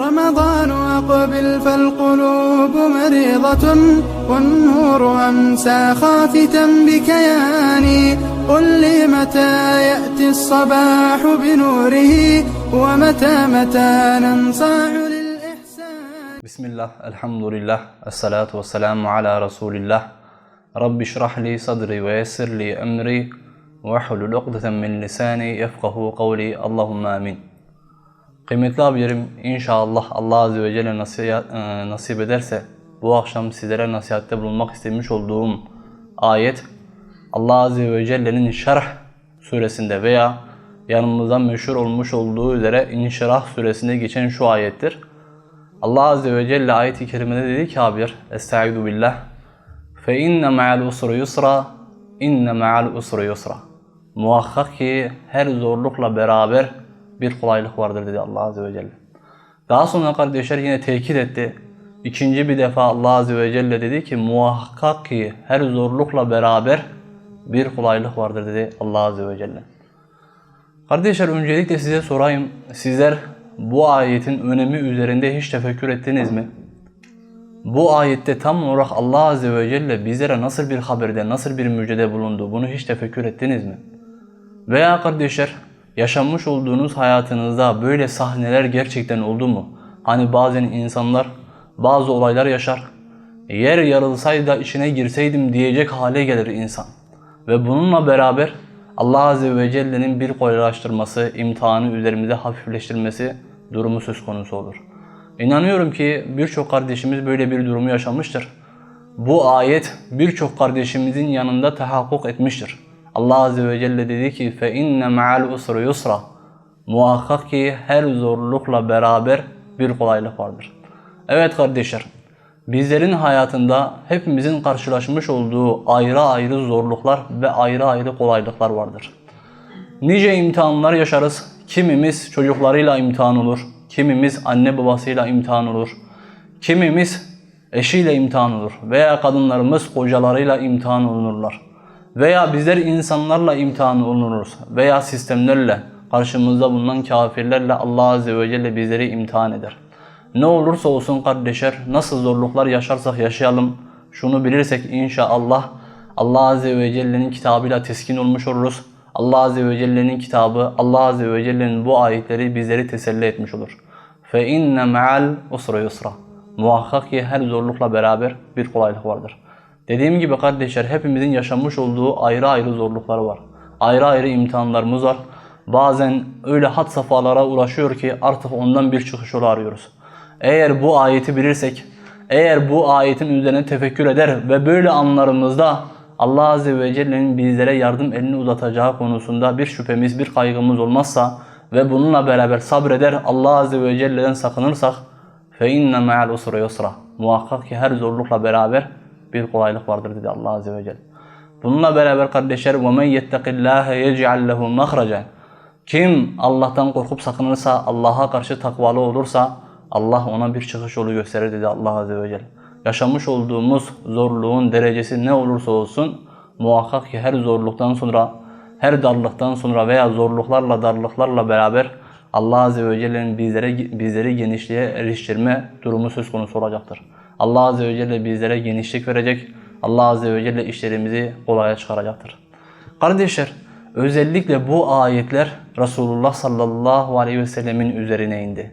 رمضان أقبل فالقلوب مريضة والنور أمسى خافتا بكياني قل لي متى يأتي الصباح بنوره ومتى متى ننصاع للإحسان؟ بسم الله الحمد لله الصلاة والسلام على رسول الله. رب اشرح لي صدري ويسر لي أمري واحلل عقدة من لساني يفقه قولي اللهم آمين. Kıymetli abilerim inşallah Allah Azze ve Celle e, nasip ederse bu akşam sizlere nasihatte bulunmak istemiş olduğum ayet Allah Azze ve Celle'nin Şerh suresinde veya yanımızda meşhur olmuş olduğu üzere İnşirah suresinde geçen şu ayettir. Allah Azze ve Celle ayet-i kerimede dedi ki abiler Estaizu billah Fe inne ma'al usru yusra inne ma'al usru yusra Muhakkak ki her zorlukla beraber bir kolaylık vardır dedi Allah Azze ve Celle. Daha sonra kardeşler yine tekit etti. İkinci bir defa Allah Azze ve Celle dedi ki muhakkak ki her zorlukla beraber bir kolaylık vardır dedi Allah Azze ve Celle. Kardeşler öncelikle size sorayım. Sizler bu ayetin önemi üzerinde hiç tefekkür ettiniz mi? Bu ayette tam olarak Allah Azze ve Celle bizlere nasıl bir haberde, nasıl bir müjdede bulundu bunu hiç tefekkür ettiniz mi? Veya kardeşler yaşanmış olduğunuz hayatınızda böyle sahneler gerçekten oldu mu? Hani bazen insanlar bazı olaylar yaşar. Yer yarılsaydı da içine girseydim diyecek hale gelir insan. Ve bununla beraber Allah Azze ve Celle'nin bir kolaylaştırması, imtihanı üzerimize hafifleştirmesi durumu söz konusu olur. İnanıyorum ki birçok kardeşimiz böyle bir durumu yaşamıştır. Bu ayet birçok kardeşimizin yanında tahakkuk etmiştir. Allah Azze ve Celle dedi ki فَاِنَّ مَعَ الْاُسْرِ يُسْرًا Muhakkak ki her zorlukla beraber bir kolaylık vardır. Evet kardeşler, bizlerin hayatında hepimizin karşılaşmış olduğu ayrı ayrı zorluklar ve ayrı ayrı kolaylıklar vardır. Nice imtihanlar yaşarız. Kimimiz çocuklarıyla imtihan olur. Kimimiz anne babasıyla imtihan olur. Kimimiz eşiyle imtihan olur. Veya kadınlarımız kocalarıyla imtihan olunurlar. Veya bizler insanlarla imtihan olunuruz. Veya sistemlerle, karşımızda bulunan kafirlerle Allah Azze ve Celle bizleri imtihan eder. Ne olursa olsun kardeşler, nasıl zorluklar yaşarsak yaşayalım, şunu bilirsek inşallah Allah Azze ve Celle'nin kitabıyla teskin olmuş oluruz. Allah Azze ve Celle'nin kitabı, Allah Azze ve Celle'nin bu ayetleri bizleri teselli etmiş olur. فَاِنَّ مَعَ الْاُسْرَ يُسْرًا Muhakkak ki her zorlukla beraber bir kolaylık vardır. Dediğim gibi kardeşler hepimizin yaşamış olduğu ayrı ayrı zorlukları var. Ayrı ayrı imtihanlarımız var. Bazen öyle hat safhalara ulaşıyor ki artık ondan bir çıkış yolu arıyoruz. Eğer bu ayeti bilirsek, eğer bu ayetin üzerine tefekkür eder ve böyle anlarımızda Allah Azze ve Celle'nin bizlere yardım elini uzatacağı konusunda bir şüphemiz, bir kaygımız olmazsa ve bununla beraber sabreder Allah Azze ve Celle'den sakınırsak فَاِنَّ مَعَ الْاُسْرَ يُسْرًا Muhakkak ki her zorlukla beraber bir kolaylık vardır dedi Allah Azze ve Celle. Bununla beraber kardeşler وَمَنْ يَتَّقِ اللّٰهَ يَجْعَلْ لَهُ مَخْرَجًا Kim Allah'tan korkup sakınırsa, Allah'a karşı takvalı olursa Allah ona bir çıkış yolu gösterir dedi Allah Azze ve Celle. Yaşamış olduğumuz zorluğun derecesi ne olursa olsun muhakkak ki her zorluktan sonra, her darlıktan sonra veya zorluklarla, darlıklarla beraber Allah Azze ve Celle'nin bizlere, bizleri genişliğe eriştirme durumu söz konusu olacaktır. Allah Azze ve Celle bizlere genişlik verecek. Allah Azze ve Celle işlerimizi kolaya çıkaracaktır. Kardeşler, özellikle bu ayetler Resulullah sallallahu aleyhi ve sellemin üzerine indi.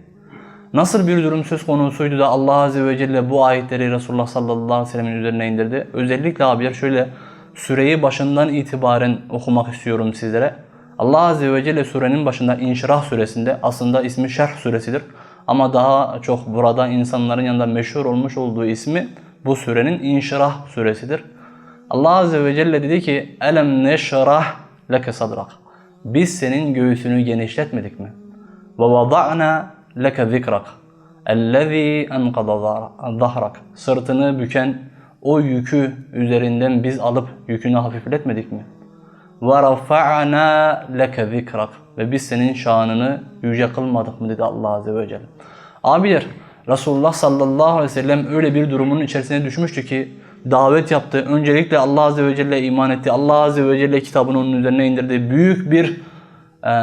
Nasıl bir durum söz konusuydu da Allah Azze ve Celle bu ayetleri Resulullah sallallahu aleyhi ve sellemin üzerine indirdi? Özellikle abiler şöyle süreyi başından itibaren okumak istiyorum sizlere. Allah Azze ve Celle surenin başında İnşirah suresinde aslında ismi Şerh suresidir. Ama daha çok burada insanların yanında meşhur olmuş olduğu ismi bu surenin İnşirah suresidir. Allah Azze ve Celle dedi ki Elem neşrah leke sadrak Biz senin göğsünü genişletmedik mi? Ve vada'na leke zikrak ellezî enkada zahrak Sırtını büken o yükü üzerinden biz alıp yükünü hafifletmedik mi? Ve rafa'na leke zikrak Ve biz senin şanını yüce kılmadık mı dedi Allah Azze ve Celle. Abiler Resulullah sallallahu aleyhi ve sellem öyle bir durumun içerisine düşmüştü ki davet yaptı. Öncelikle Allah Azze ve Celle iman etti. Allah Azze ve Celle kitabını onun üzerine indirdi. Büyük bir e,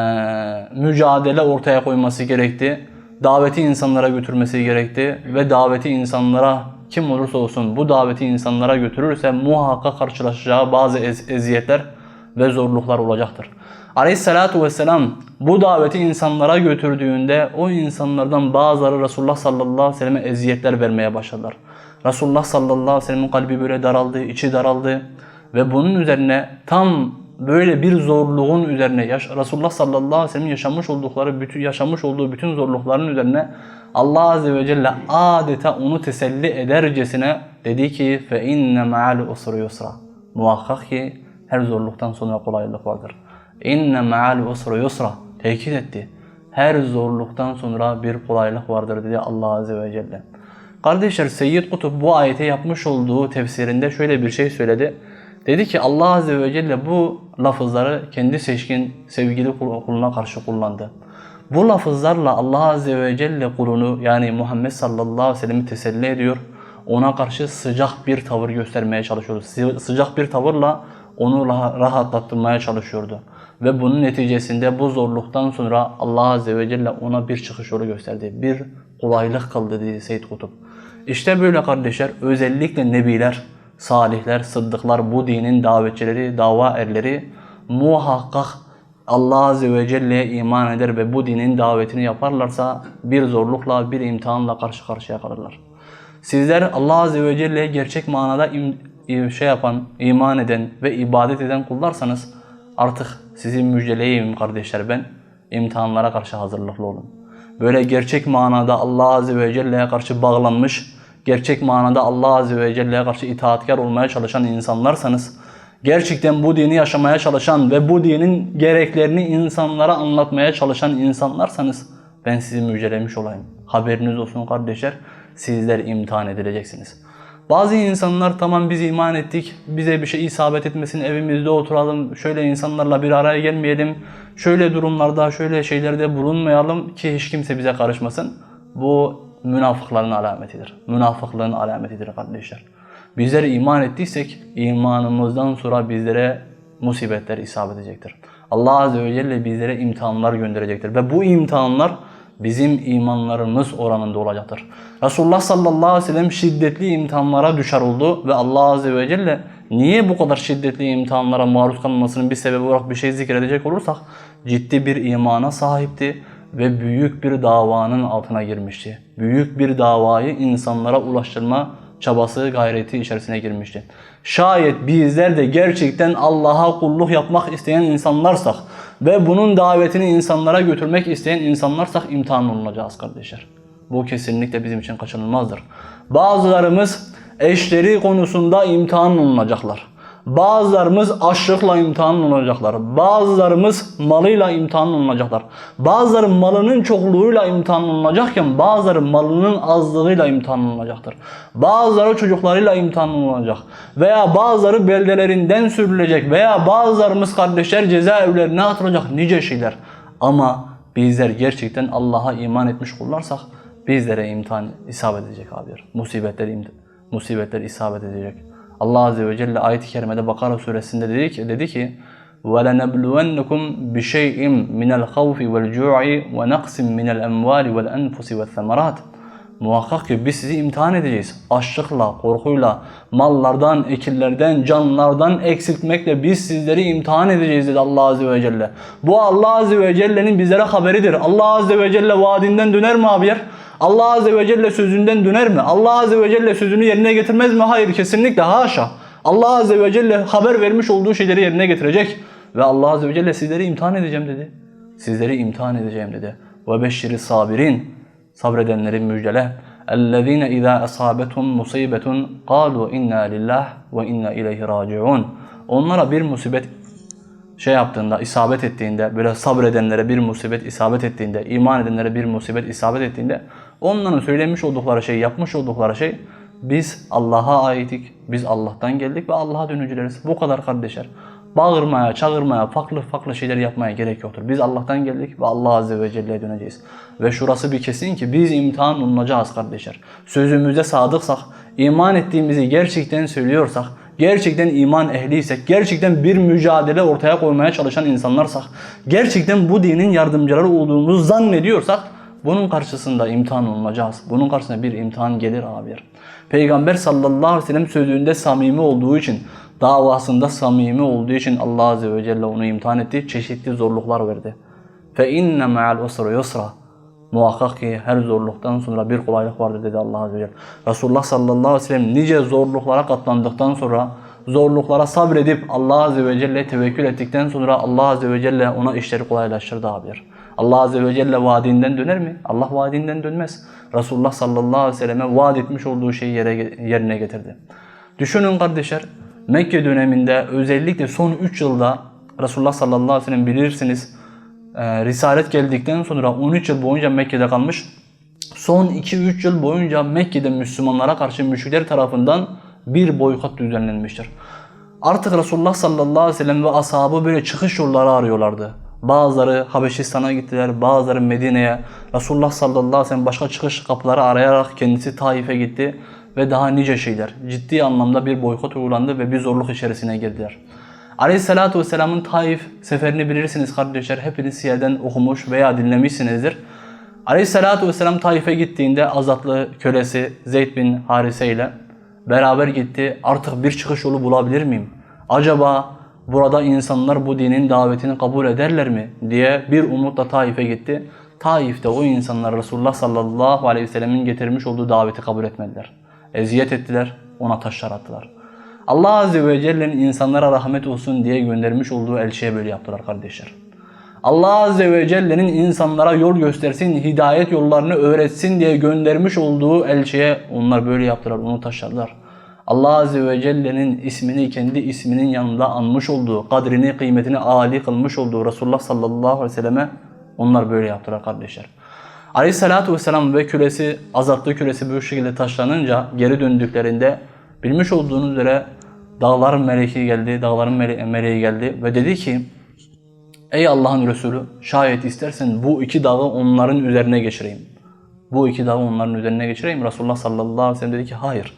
mücadele ortaya koyması gerekti. daveti insanlara götürmesi gerekti ve daveti insanlara kim olursa olsun bu daveti insanlara götürürse muhakkak karşılaşacağı bazı ez- eziyetler ve zorluklar olacaktır. Aleyhissalatu vesselam bu daveti insanlara götürdüğünde o insanlardan bazıları Resulullah sallallahu aleyhi ve selleme eziyetler vermeye başladılar. Resulullah sallallahu aleyhi ve sellemin kalbi böyle daraldı, içi daraldı ve bunun üzerine tam böyle bir zorluğun üzerine yaş- Resulullah sallallahu aleyhi ve sellem yaşamış oldukları bütün yaşamış olduğu bütün zorlukların üzerine Allah azze ve celle adeta onu teselli edercesine dedi ki fe inne ma'al usri yusra. Muhakkak ki her zorluktan sonra kolaylık vardır. İnne ma'al usri yusra. Tekit etti. Her zorluktan sonra bir kolaylık vardır dedi Allah azze ve celle. Kardeşler Seyyid Kutup bu ayete yapmış olduğu tefsirinde şöyle bir şey söyledi. Dedi ki Allah Azze ve Celle bu lafızları kendi seçkin sevgili kul- kuluna karşı kullandı. Bu lafızlarla Allah Azze ve Celle kulunu yani Muhammed sallallahu aleyhi ve sellem'i teselli ediyor. Ona karşı sıcak bir tavır göstermeye çalışıyordu. Sı- Sıcak bir tavırla onu rah- rahatlattırmaya çalışıyordu. Ve bunun neticesinde bu zorluktan sonra Allah Azze ve Celle ona bir çıkış yolu gösterdi. Bir kolaylık kıldı dedi Seyyid Kutup. İşte böyle kardeşler özellikle nebiler, salihler, sıddıklar, bu dinin davetçileri, dava erleri muhakkak Allah Azze ve Celle'ye iman eder ve bu dinin davetini yaparlarsa bir zorlukla, bir imtihanla karşı karşıya kalırlar. Sizler Allah Azze ve Celle'ye gerçek manada şey yapan, iman eden ve ibadet eden kullarsanız artık sizi müjdeleyeyim kardeşler ben. imtihanlara karşı hazırlıklı olun. Böyle gerçek manada Allah Azze ve Celle'ye karşı bağlanmış, gerçek manada Allah Azze ve Celle'ye karşı itaatkar olmaya çalışan insanlarsanız, gerçekten bu dini yaşamaya çalışan ve bu dinin gereklerini insanlara anlatmaya çalışan insanlarsanız ben sizi müjdelemiş olayım. Haberiniz olsun kardeşler, sizler imtihan edileceksiniz. Bazı insanlar tamam biz iman ettik, bize bir şey isabet etmesin, evimizde oturalım, şöyle insanlarla bir araya gelmeyelim, şöyle durumlarda, şöyle şeylerde bulunmayalım ki hiç kimse bize karışmasın. Bu münafıkların alametidir. Münafıklığın alametidir kardeşler. Bizler iman ettiysek imanımızdan sonra bizlere musibetler isabet edecektir. Allah Azze ve Celle bizlere imtihanlar gönderecektir. Ve bu imtihanlar bizim imanlarımız oranında olacaktır. Resulullah sallallahu aleyhi ve sellem şiddetli imtihanlara düşer oldu ve Allah Azze ve Celle niye bu kadar şiddetli imtihanlara maruz kalmasının bir sebebi olarak bir şey zikredecek olursak ciddi bir imana sahipti ve büyük bir davanın altına girmişti. Büyük bir davayı insanlara ulaştırma çabası, gayreti içerisine girmişti. Şayet bizler de gerçekten Allah'a kulluk yapmak isteyen insanlarsak ve bunun davetini insanlara götürmek isteyen insanlarsak imtihan olunacağız kardeşler. Bu kesinlikle bizim için kaçınılmazdır. Bazılarımız eşleri konusunda imtihan olunacaklar. Bazılarımız açlıkla imtihan olacaklar. Bazılarımız malıyla imtihan olacaklar. Bazıları malının çokluğuyla imtihan olunacakken bazıları malının azlığıyla imtihan olunacaktır. Bazıları çocuklarıyla imtihan olacak. Veya bazıları beldelerinden sürülecek. Veya bazılarımız kardeşler cezaevlerine atılacak. Nice şeyler. Ama bizler gerçekten Allah'a iman etmiş kullarsak bizlere imtihan isabet edecek abiler. Musibetler, musibetler isabet edecek. Allah Azze ve Celle ayet-i kerimede Bakara suresinde dedi ki, dedi ki وَلَنَبْلُوَنَّكُمْ بِشَيْءٍ مِنَ الْخَوْفِ وَالْجُوعِ وَنَقْسٍ مِنَ الْأَمْوَالِ وَالْأَنْفُسِ وَالثَّمَرَاتِ Muhakkak ki biz sizi imtihan edeceğiz. Açlıkla, korkuyla, mallardan, ekillerden, canlardan eksiltmekle biz sizleri imtihan edeceğiz dedi Allah Azze ve Celle. Bu Allah Azze ve Celle'nin bizlere haberidir. Allah Azze ve Celle vaadinden döner mi abiyer? Allah Azze ve Celle sözünden döner mi? Allah Azze ve Celle sözünü yerine getirmez mi? Hayır kesinlikle haşa. Allah Azze ve Celle haber vermiş olduğu şeyleri yerine getirecek. Ve Allah Azze ve Celle sizleri imtihan edeceğim dedi. Sizleri imtihan edeceğim dedi. Ve beşşiri sabirin. Sabredenleri müjdele. اَلَّذ۪ينَ اِذَا أَصَابَتْهُمْ مُصِيبَةٌ قَالُوا اِنَّا لِلّٰهِ وَاِنَّا اِلَيْهِ رَاجِعُونَ Onlara bir musibet şey yaptığında, isabet ettiğinde, böyle sabredenlere bir musibet isabet ettiğinde, iman edenlere bir musibet isabet ettiğinde onların söylemiş oldukları şey, yapmış oldukları şey biz Allah'a aitik, biz Allah'tan geldik ve Allah'a dönücüleriz. Bu kadar kardeşler. Bağırmaya, çağırmaya, farklı farklı şeyler yapmaya gerek yoktur. Biz Allah'tan geldik ve Allah Azze ve Celle'ye döneceğiz. Ve şurası bir kesin ki biz imtihan olunacağız kardeşler. Sözümüzde sadıksak, iman ettiğimizi gerçekten söylüyorsak, gerçekten iman ehliysek, gerçekten bir mücadele ortaya koymaya çalışan insanlarsak, gerçekten bu dinin yardımcıları olduğumuzu zannediyorsak Bunun karşısında imtihan olunacağız. Bunun karşısında bir imtihan gelir abiler. Peygamber sallallahu aleyhi ve sellem sözünde samimi olduğu için, davasında samimi olduğu için Allah azze ve celle onu imtihan etti. Çeşitli zorluklar verdi. Fe inne ma'al usra yusra. Muhakkak ki her zorluktan sonra bir kolaylık vardır dedi Allah Azze ve Celle. Resulullah sallallahu aleyhi ve sellem nice zorluklara katlandıktan sonra zorluklara sabredip Allah Azze ve Celle'ye tevekkül ettikten sonra Allah Azze ve Celle ona işleri kolaylaştırdı abiler. Allah Azze ve Celle vaadinden döner mi? Allah vaadinden dönmez. Resulullah sallallahu aleyhi ve selleme vaat etmiş olduğu şeyi yere, yerine getirdi. Düşünün kardeşler Mekke döneminde özellikle son 3 yılda Resulullah sallallahu aleyhi ve sellem bilirsiniz e, Risalet geldikten sonra 13 yıl boyunca Mekke'de kalmış. Son 2-3 yıl boyunca Mekke'de Müslümanlara karşı müşrikler tarafından bir boykot düzenlenmiştir. Artık Resulullah sallallahu aleyhi ve sellem ve ashabı böyle çıkış yolları arıyorlardı. Bazıları Habeşistan'a gittiler, bazıları Medine'ye. Resulullah sallallahu aleyhi ve sellem başka çıkış kapıları arayarak kendisi Taif'e gitti ve daha nice şeyler. Ciddi anlamda bir boykot uygulandı ve bir zorluk içerisine girdiler. Aleyhissalatu vesselamın Taif seferini bilirsiniz kardeşler. Hepiniz siyerden okumuş veya dinlemişsinizdir. Aleyhissalatu vesselam Taif'e gittiğinde azatlı kölesi Zeyd bin Harise ile beraber gitti. Artık bir çıkış yolu bulabilir miyim? Acaba burada insanlar bu dinin davetini kabul ederler mi? diye bir umutla Taif'e gitti. Taif'te o insanlar Resulullah sallallahu aleyhi ve sellemin getirmiş olduğu daveti kabul etmediler. Eziyet ettiler, ona taşlar attılar. Allah Azze ve Celle'nin insanlara rahmet olsun diye göndermiş olduğu elçiye böyle yaptılar kardeşler. Allah Azze ve Celle'nin insanlara yol göstersin, hidayet yollarını öğretsin diye göndermiş olduğu elçiye onlar böyle yaptılar, onu taşladılar. Allah Azze ve Celle'nin ismini kendi isminin yanında anmış olduğu, kadrini, kıymetini âli kılmış olduğu Resulullah sallallahu aleyhi ve selleme onlar böyle yaptılar kardeşler. Aleyhissalatu vesselam ve küresi, azatlı küresi bu şekilde taşlanınca geri döndüklerinde bilmiş olduğunuz üzere dağların meleki geldi, dağların mele meleği geldi ve dedi ki Ey Allah'ın Resulü şayet istersen bu iki dağı onların üzerine geçireyim. Bu iki dağı onların üzerine geçireyim. Resulullah sallallahu aleyhi ve sellem dedi ki hayır.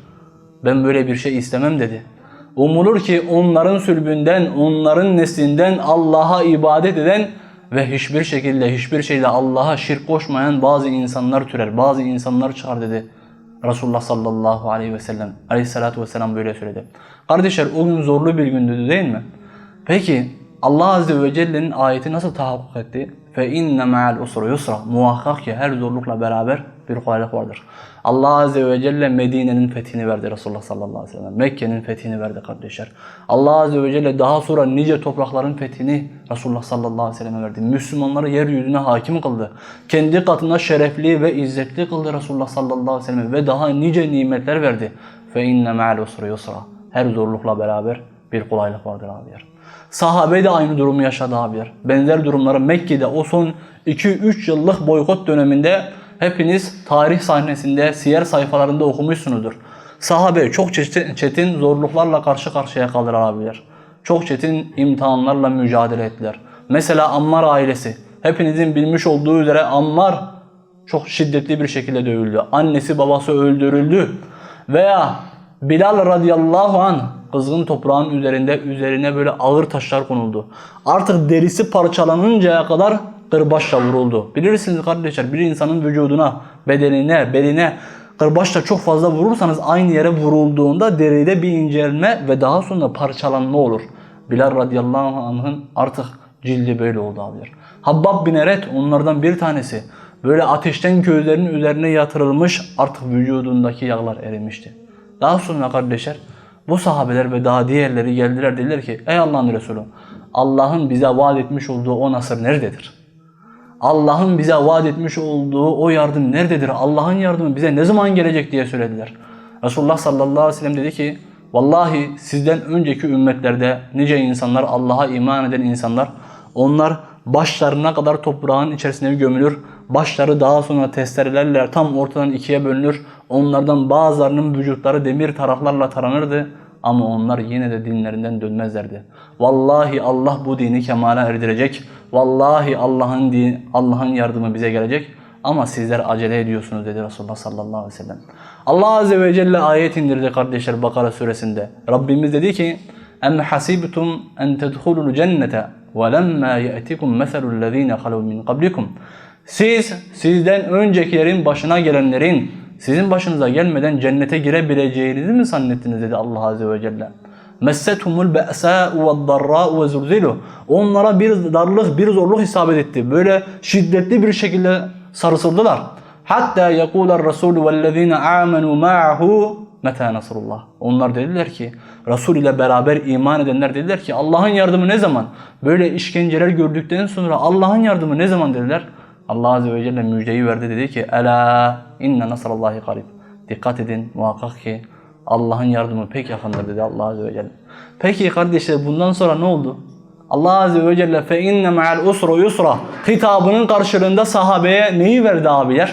Ben böyle bir şey istemem dedi. Umulur ki onların sülbünden, onların neslinden Allah'a ibadet eden ve hiçbir şekilde hiçbir şeyle Allah'a şirk koşmayan bazı insanlar türer, bazı insanlar çıkar dedi. Resulullah sallallahu aleyhi ve sellem aleyhissalatu vesselam böyle söyledi. Kardeşler o gün zorlu bir gündü değil mi? Peki Allah azze ve celle'nin ayeti nasıl tahakkuk etti? Fe inne ma'al usra yusra. Muhakkak ki her zorlukla beraber bir kolaylık vardır. Allah azze ve celle Medine'nin fethini verdi Resulullah sallallahu aleyhi ve sellem. Mekke'nin fethini verdi kardeşler. Allah azze ve celle daha sonra nice toprakların fethini Resulullah sallallahu aleyhi ve selleme verdi. Müslümanları yeryüzüne hakim kıldı. Kendi katına şerefli ve izzetli kıldı Resulullah sallallahu aleyhi ve sellem ve daha nice nimetler verdi. Fe inne ma'al usra yusra. Her zorlukla beraber bir kolaylık vardır abiler. Sahabe de aynı durumu yaşadı abiler. Benzer durumları Mekke'de o son 2-3 yıllık boykot döneminde hepiniz tarih sahnesinde, siyer sayfalarında okumuşsunuzdur. Sahabe çok çetin, çetin zorluklarla karşı karşıya kalır abiler. Çok çetin imtihanlarla mücadele ettiler. Mesela Ammar ailesi. Hepinizin bilmiş olduğu üzere Ammar çok şiddetli bir şekilde dövüldü. Annesi babası öldürüldü. Veya Bilal radıyallahu an kızgın toprağın üzerinde üzerine böyle ağır taşlar konuldu. Artık derisi parçalanıncaya kadar kırbaçla vuruldu. Bilirsiniz kardeşler bir insanın vücuduna, bedenine, beline kırbaçla çok fazla vurursanız aynı yere vurulduğunda deride bir incelme ve daha sonra parçalanma olur. Bilal radıyallahu anh'ın artık cildi böyle oldu abiler. Habbab bin Eret onlardan bir tanesi. Böyle ateşten gözlerinin üzerine yatırılmış artık vücudundaki yağlar erimişti. Daha sonra kardeşler bu sahabeler ve daha diğerleri geldiler dediler ki ey Allah'ın Resulü Allah'ın bize vaat etmiş olduğu o nasır nerededir? Allah'ın bize vaat etmiş olduğu o yardım nerededir? Allah'ın yardımı bize ne zaman gelecek diye söylediler. Resulullah sallallahu aleyhi ve sellem dedi ki Vallahi sizden önceki ümmetlerde nice insanlar Allah'a iman eden insanlar onlar başlarına kadar toprağın içerisine gömülür. Başları daha sonra testerelerle tam ortadan ikiye bölünür. Onlardan bazılarının vücutları demir taraklarla taranırdı. Ama onlar yine de dinlerinden dönmezlerdi. Vallahi Allah bu dini kemale erdirecek. Vallahi Allah'ın din, Allah'ın yardımı bize gelecek. Ama sizler acele ediyorsunuz dedi Resulullah sallallahu aleyhi ve sellem. Allah azze ve celle ayet indirdi kardeşler Bakara suresinde. Rabbimiz dedi ki: "Em hasibtum en tedhulul cennete ve lemma ya'tikum meselul lezine halu min qablikum." Siz sizden öncekilerin başına gelenlerin sizin başınıza gelmeden cennete girebileceğinizi mi zannettiniz dedi Allah Azze ve Celle. Messethumul be'sâ'u ve'd-darrâ'u ve zulzilu. Onlara bir darlık, bir zorluk isabet etti. Böyle şiddetli bir şekilde sarsıldılar. Hatta yekuler Resulü vellezîne âmenû ma'ahu meta nasrullah. Onlar dediler ki Resul ile beraber iman edenler dediler ki Allah'ın yardımı ne zaman? Böyle işkenceler gördükten sonra Allah'ın yardımı ne zaman dediler? Allah Azze ve Celle müjdeyi verdi dedi ki Ela inne nasrallahi karib. Dikkat edin muhakkak ki Allah'ın yardımı pek yakındır dedi Allah Azze ve Celle. Peki kardeşler bundan sonra ne oldu? Allah Azze ve Celle fe inne ma'al usru yusra hitabının karşılığında sahabeye neyi verdi abiler?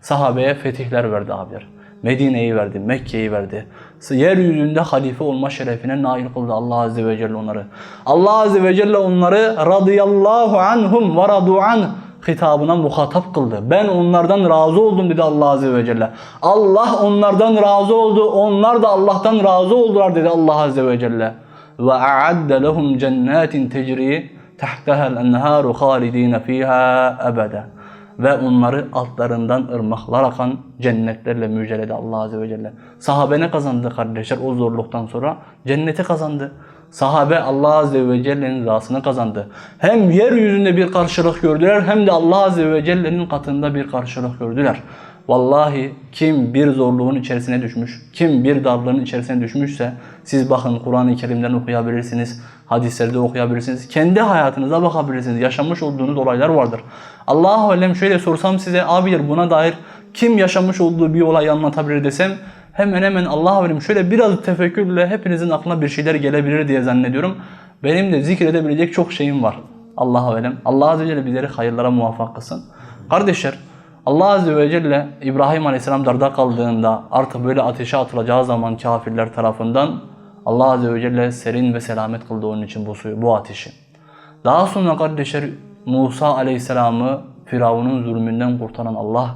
Sahabeye fetihler verdi abiler. Medine'yi verdi, Mekke'yi verdi. Yeryüzünde halife olma şerefine nail kıldı Allah Azze ve Celle onları. Allah Azze ve Celle onları radıyallahu anhum ve radu anh hitabına muhatap kıldı. Ben onlardan razı oldum dedi Allah Azze ve Celle. Allah onlardan razı oldu. Onlar da Allah'tan razı oldular dedi Allah Azze ve Celle. Ve a'adde lehum cennetin tecri tahtaha'l enharu halidin fiha ebede. Ve onları altlarından ırmaklar akan cennetlerle müjdeledi Allah Azze ve Celle. Sahabe ne kazandı kardeşler o zorluktan sonra? Cenneti kazandı. Sahabe Allah Azze ve Celle'nin rızasını kazandı. Hem yeryüzünde bir karşılık gördüler hem de Allah Azze ve Celle'nin katında bir karşılık gördüler. Vallahi kim bir zorluğun içerisine düşmüş, kim bir darlığın içerisine düşmüşse siz bakın Kur'an-ı Kerim'den okuyabilirsiniz, hadislerde okuyabilirsiniz, kendi hayatınıza bakabilirsiniz. Yaşamış olduğunuz olaylar vardır. Allahu alem şöyle sorsam size abiler buna dair kim yaşamış olduğu bir olayı anlatabilir desem hemen hemen Allah'a verim şöyle biraz tefekkürle hepinizin aklına bir şeyler gelebilir diye zannediyorum. Benim de zikredebilecek çok şeyim var. Allah'a verim. Allah Azze ve Celle bizleri hayırlara muvaffak kılsın. Kardeşler Allah Azze ve Celle İbrahim Aleyhisselam darda kaldığında artık böyle ateşe atılacağı zaman kafirler tarafından Allah Azze ve Celle serin ve selamet kıldı onun için bu suyu, bu ateşi. Daha sonra kardeşler Musa Aleyhisselam'ı Firavun'un zulmünden kurtaran Allah,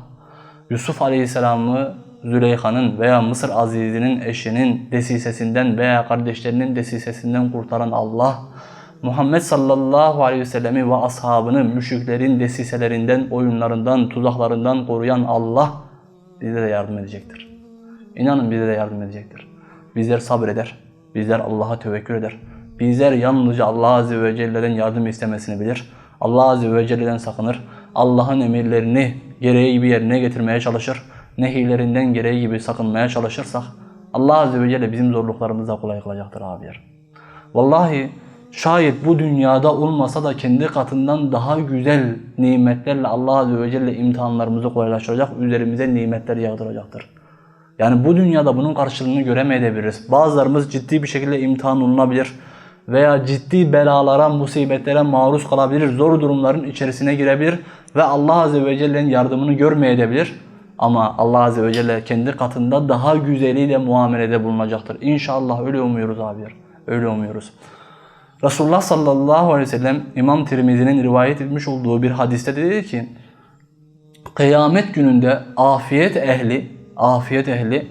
Yusuf Aleyhisselam'ı Züleyha'nın veya Mısır Azizi'nin eşinin desisesinden veya kardeşlerinin desisesinden kurtaran Allah, Muhammed sallallahu aleyhi ve sellemi ve ashabını müşriklerin desiselerinden, oyunlarından, tuzaklarından koruyan Allah bize de yardım edecektir. İnanın bize de yardım edecektir. Bizler sabreder, bizler Allah'a tevekkül eder. Bizler yalnızca Allah Azze ve Celle'den yardım istemesini bilir. Allah Azze ve Celle'den sakınır. Allah'ın emirlerini gereği gibi yerine getirmeye çalışır. Nehirlerinden gereği gibi sakınmaya çalışırsak Allah Azze ve Celle bizim zorluklarımızı da kolay kılacaktır abiler. Vallahi şayet bu dünyada olmasa da kendi katından daha güzel nimetlerle Allah Azze ve Celle imtihanlarımızı kolaylaştıracak, üzerimize nimetler yağdıracaktır. Yani bu dünyada bunun karşılığını göremeyebiliriz. Bazılarımız ciddi bir şekilde imtihan olunabilir veya ciddi belalara, musibetlere maruz kalabilir, zor durumların içerisine girebilir ve Allah Azze ve Celle'nin yardımını görmeyebilir. Ama Allah Azze ve Celle kendi katında daha güzeliyle muamelede bulunacaktır. İnşallah öyle umuyoruz abiler. Öyle umuyoruz. Resulullah sallallahu aleyhi ve sellem İmam Tirmizi'nin rivayet etmiş olduğu bir hadiste dedi ki Kıyamet gününde afiyet ehli, afiyet ehli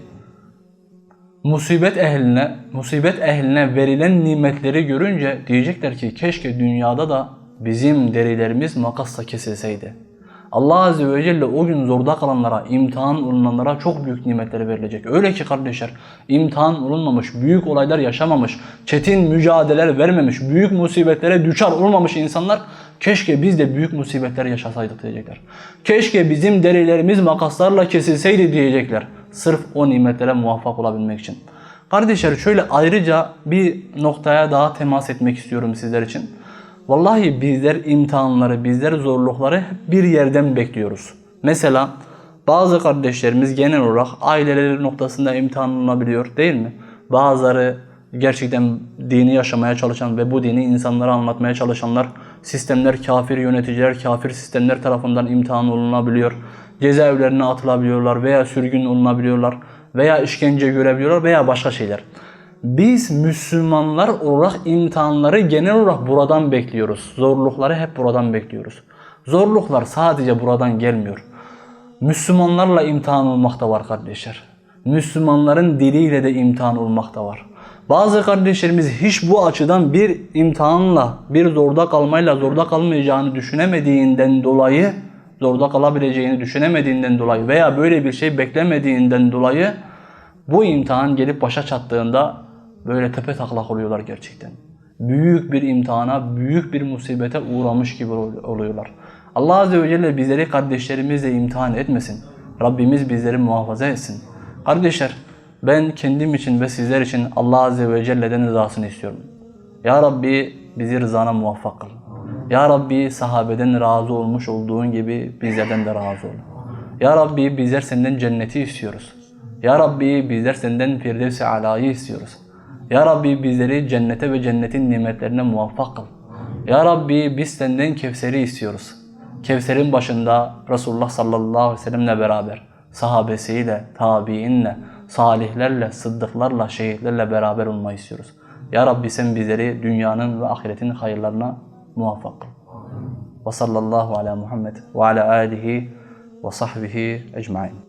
musibet ehline, musibet ehline verilen nimetleri görünce diyecekler ki keşke dünyada da bizim derilerimiz makasla kesilseydi. Allah Azze ve Celle o gün zorda kalanlara, imtihan olunanlara çok büyük nimetleri verilecek. Öyle ki kardeşler, imtihan olunmamış, büyük olaylar yaşamamış, çetin mücadeleler vermemiş, büyük musibetlere düşar olmamış insanlar keşke biz de büyük musibetler yaşasaydık diyecekler. Keşke bizim derilerimiz makaslarla kesilseydi diyecekler. Sırf o nimetlere muvaffak olabilmek için. Kardeşler şöyle ayrıca bir noktaya daha temas etmek istiyorum sizler için. Vallahi bizler imtihanları, bizler zorlukları bir yerden bekliyoruz. Mesela bazı kardeşlerimiz genel olarak aileleri noktasında imtihan olunabiliyor değil mi? Bazıları gerçekten dini yaşamaya çalışan ve bu dini insanlara anlatmaya çalışanlar, sistemler, kafir yöneticiler, kafir sistemler tarafından imtihan olunabiliyor. Cezaevlerine atılabiliyorlar veya sürgün olunabiliyorlar veya işkence görebiliyorlar veya başka şeyler. Biz Müslümanlar olarak imtihanları genel olarak buradan bekliyoruz. Zorlukları hep buradan bekliyoruz. Zorluklar sadece buradan gelmiyor. Müslümanlarla imtihan olmakta var kardeşler. Müslümanların diliyle de imtihan olmakta var. Bazı kardeşlerimiz hiç bu açıdan bir imtihanla, bir zorda kalmayla zorda kalmayacağını düşünemediğinden dolayı zorda kalabileceğini düşünemediğinden dolayı veya böyle bir şey beklemediğinden dolayı bu imtihan gelip başa çattığında böyle tepe taklak oluyorlar gerçekten. Büyük bir imtihana, büyük bir musibete uğramış gibi ol- oluyorlar. Allah Azze ve Celle bizleri kardeşlerimizle imtihan etmesin. Rabbimiz bizleri muhafaza etsin. Kardeşler ben kendim için ve sizler için Allah Azze ve Celle'den rızasını istiyorum. Ya Rabbi bizi rızana muvaffak kıl. Ya Rabbi sahabeden razı olmuş olduğun gibi bizlerden de razı ol. Ya Rabbi bizler senden cenneti istiyoruz. Ya Rabbi bizler senden Firdevs-i Ala'yı istiyoruz. Ya Rabbi bizleri cennete ve cennetin nimetlerine muvaffak kıl. Ya Rabbi biz senden Kevser'i istiyoruz. Kevser'in başında Resulullah sallallahu aleyhi ve sellemle beraber sahabesiyle, tabiinle, salihlerle, sıddıklarla, şehitlerle beraber olmayı istiyoruz. Ya Rabbi sen bizleri dünyanın ve ahiretin hayırlarına muvaffak kıl. Ve sallallahu ala Muhammed ve ala alihi ve sahbihi ecmain.